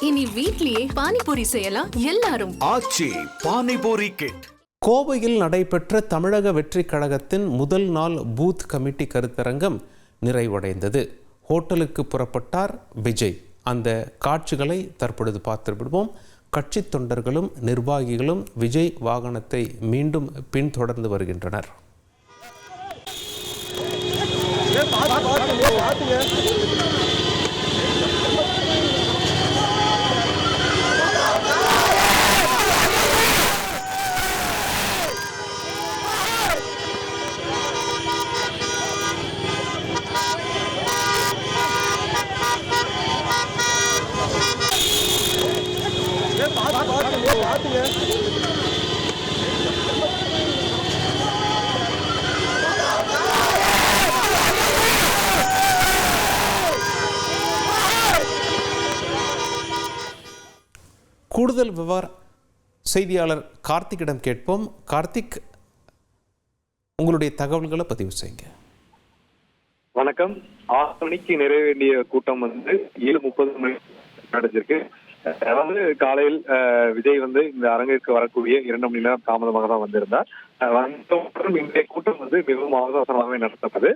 இனி வீட்லயே பானிபூரி செய்யலாம் எல்லாரும். ஆச்சி பானிபூரி கிட் கோவையில் நடைபெற்ற தமிழக வெற்றிக் கழகத்தின் முதல் நாள் பூத் கமிட்டி கருத்தரங்கம் நிறைவடைந்தது. ஹோட்டலுக்கு புறப்பட்டார் விஜய். அந்த காட்சிகளை தற்பொழுது பார்த்து விடுவோம் கட்சி தொண்டர்களும் நிர்வாகிகளும் விஜய் வாகனத்தை மீண்டும் பின்தொடர்ந்து வருகின்றனர். கூடுதல் விவர செய்தியாளர் கார்த்திக்கிடம் கேட்போம். கார்த்திக் உங்களுடைய தகவல்களை பதிவு செய்யுங்க. வணக்கம். ஆறு மணிக்கு நிறைய வேண்டிய கூட்டம் வந்து ஏழு முப்பது மணி நடந்திருக்கு அதாவது காலையில் அஹ், விஜய் வந்து இந்த அரங்கிற்கு வரக்கூடிய இரண்டு மணி நேரம் தாமதமாக தான் வந்திருந்தார். வந்தவுடன் இன்றைய கூட்டம் வந்து மிகவும் அவசரமாகவே நடத்தப்பட்டது.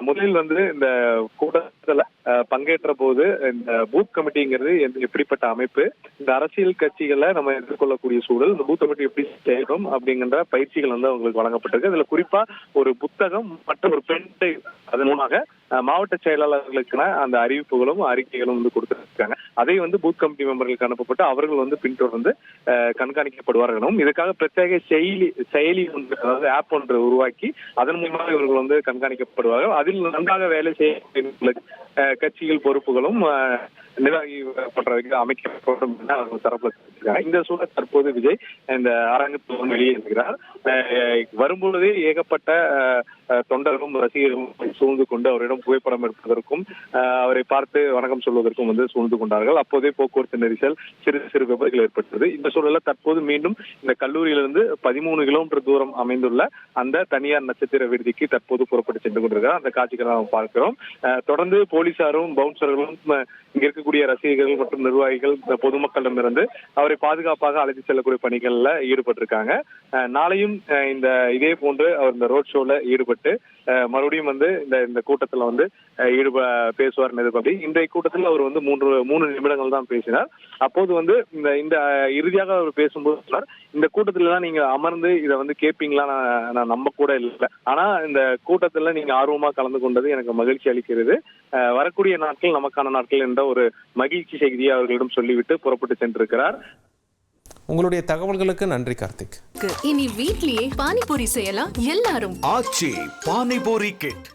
முதலில் வந்து இந்த கூட்டத்துல அஹ், பங்கேற்ற போது இந்த பூத் கமிட்டிங்கிறது எப்படிப்பட்ட அமைப்பு இந்த அரசியல் கட்சிகளை நம்ம எதிர்கொள்ளக்கூடிய சூழல் இந்த பூத் கமிட்டி எப்படி செய்யணும் அப்படிங்கிற பயிற்சிகள் வந்து அவங்களுக்கு வழங்கப்பட்டிருக்கு. இதுல குறிப்பா ஒரு புத்தகம் மற்றும் ஒரு பெண் அதன் மூலமாக மாவட்ட செயலாளர்களுக்கான அந்த அறிவிப்புகளும் அறிக்கைகளும் வந்து கொடுத்துருக்காங்க. அதை வந்து பூத் கமிட்டி மெம்பர்களுக்கு அனுப்பப்பட்டு அவர்கள் வந்து பின்தொடர்ந்து கண்காணிக்கப்படுவார்களும் இதுக்காக பிரத்யேக செயலி செயலி ஒன்று அதாவது ஆப் ஒன்று உருவாக்கி அதன் மூலமாக இவர்கள் வந்து கண்காணிக்கப்படுவார்கள். அதில் நன்றாக வேலை செய்ய கட்சிகள் பொறுப்புகளும் நிர்வாகி பண்றதுக்கு அமைக்கப்படும் தரப்புல இந்த சூழல் தற்போது விஜய் இந்த அரங்கத்தில் வெளியே இருக்கிறார் வரும்பொழுதே ஏகப்பட்ட தொண்டர்களும் ரசிகர்களும் சூழ்ந்து கொண்டு அவரிடம் புகைப்படம் எடுப்பதற்கும் அவரை பார்த்து வணக்கம் சொல்வதற்கும் வந்து சூழ்ந்து கொண்டார்கள். அப்போதே போக்குவரத்து நெரிசல் சிறு சிறு விபத்துகள் ஏற்பட்டது. இந்த சூழல்ல தற்போது மீண்டும் இந்த கல்லூரியிலிருந்து பதிமூணு கிலோமீட்டர் தூரம் அமைந்துள்ள அந்த தனியார் நட்சத்திர விடுதிக்கு தற்போது புறப்பட்டு சென்று கொண்டிருக்கிறார். அந்த காட்சிகளை நாம் பார்க்கிறோம். தொடர்ந்து போலீசாரும் பவுன்சர்களும் இங்க இருக்க இருக்கக்கூடிய ரசிகர்கள் மற்றும் நிர்வாகிகள் இந்த பொதுமக்களிடமிருந்து அவரை பாதுகாப்பாக அழைத்து செல்லக்கூடிய பணிகள்ல ஈடுபட்டிருக்காங்க. நாளையும் அஹ், இந்த இதே போன்று அவர் இந்த ரோட் ஷோல ஈடுபட்டு அஹ், மறுபடியும் வந்து இந்த இந்த கூட்டத்துல வந்து ஈடுப பேசுவார் எதிர்பார்த்து இன்றைய கூட்டத்தில் அவர் வந்து மூன்று மூணு நிமிடங்கள் தான் பேசினார். அப்போது வந்து இந்த இந்த இறுதியாக அவர் பேசும்போது சொன்னார் இந்த கூட்டத்துல தான் நீங்க அமர்ந்து இதை வந்து கேட்பீங்களா நான் நான் நம்ப கூட இல்லை. ஆனா இந்த கூட்டத்துல நீங்க ஆர்வமா கலந்து கொண்டது எனக்கு மகிழ்ச்சி அளிக்கிறது. வரக்கூடிய நாட்கள் நமக்கான நாட்கள் என்ற ஒரு மகிழ்ச்சி செய்தியை அவர்களிடம் சொல்லிவிட்டு புறப்பட்டு சென்றிருக்கிறார். உங்களுடைய தகவல்களுக்கு நன்றி கார்த்திக். இனி வீட்லயே பானிபூரி செய்யலாம் எல்லாரும். ஆச்சி பானிபூரி கிட்.